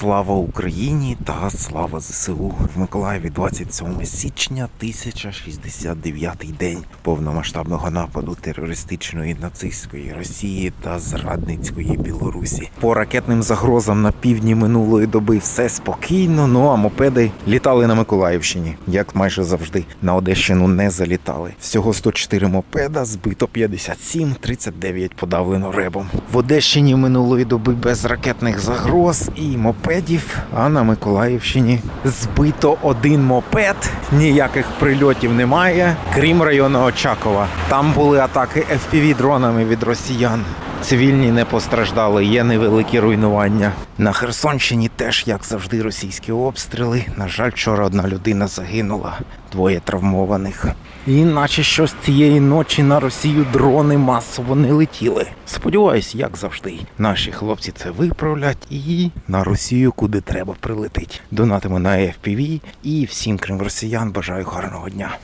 Слава Україні та слава ЗСУ в Миколаєві 27 січня 1069 день повномасштабного нападу терористичної нацистської Росії та зрадницької Білорусі. По ракетним загрозам на півдні минулої доби все спокійно. Ну а мопеди літали на Миколаївщині, як майже завжди. На Одещину не залітали. Всього 104 мопеда, збито 57, 39 подавлено ребом. В Одещині минулої доби без ракетних загроз і мопедів, а на Миколаївщині збито один мопед. Ніяких прильотів немає, крім району Очакова. Там були атаки fpv дронами від росіян. Цивільні не постраждали, є невеликі руйнування. На Херсонщині теж, як завжди, російські обстріли. На жаль, вчора одна людина загинула, двоє травмованих. І наче щось цієї ночі на Росію дрони масово не летіли. Сподіваюсь, як завжди, наші хлопці це виправлять і на Росію куди треба прилетить. Донатимо на FPV і всім, крім росіян, бажаю гарного дня.